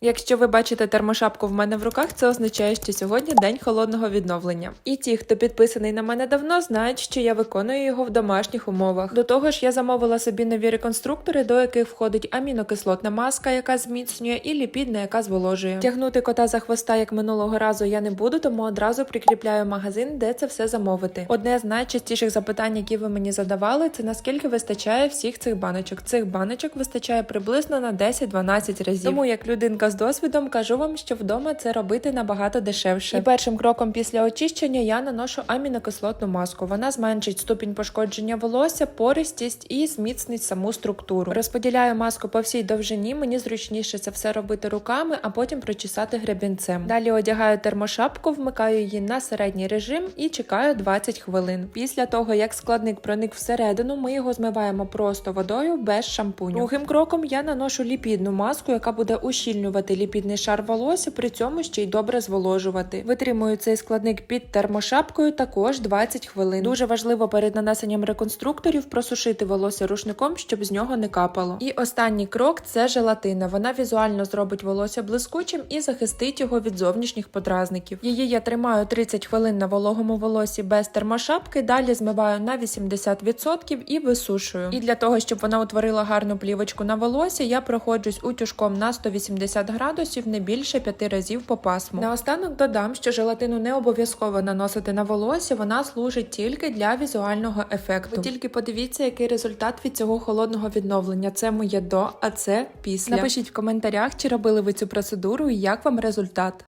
Якщо ви бачите термошапку в мене в руках, це означає, що сьогодні день холодного відновлення. І ті, хто підписаний на мене давно, знають, що я виконую його в домашніх умовах. До того ж, я замовила собі нові реконструктори, до яких входить амінокислотна маска, яка зміцнює, і ліпідна, яка зволожує. Тягнути кота за хвоста, як минулого разу, я не буду, тому одразу прикріпляю магазин, де це все замовити. Одне з найчастіших запитань, які ви мені задавали, це наскільки вистачає всіх цих баночок. Цих баночок вистачає приблизно на 10-12 разів. Тому як людинка з досвідом кажу вам, що вдома це робити набагато дешевше. І першим кроком після очищення я наношу амінокислотну маску. Вона зменшить ступінь пошкодження волосся, пористість і зміцнить саму структуру. Розподіляю маску по всій довжині. Мені зручніше це все робити руками, а потім прочесати гребінцем. Далі одягаю термошапку, вмикаю її на середній режим і чекаю 20 хвилин. Після того, як складник проник всередину, ми його змиваємо просто водою без шампуню. Другим кроком я наношу ліпідну маску, яка буде ущільнювати ліпідний шар волосся, при цьому ще й добре зволожувати. Витримую цей складник під термошапкою також 20 хвилин. Дуже важливо перед нанесенням реконструкторів просушити волосся рушником, щоб з нього не капало. І останній крок це желатина. Вона візуально зробить волосся блискучим і захистить його від зовнішніх подразників. Її я тримаю 30 хвилин на вологому волосі без термошапки, далі змиваю на 80% і висушую. І для того, щоб вона утворила гарну плівочку на волосся, я проходжусь утюжком на 180 градусів не більше 5 разів по пасму. Наостанок додам, що желатину не обов'язково наносити на волосся, вона служить тільки для візуального ефекту. Ви тільки подивіться, який результат від цього холодного відновлення. Це моє до, а це після. Напишіть в коментарях, чи робили ви цю процедуру і як вам результат.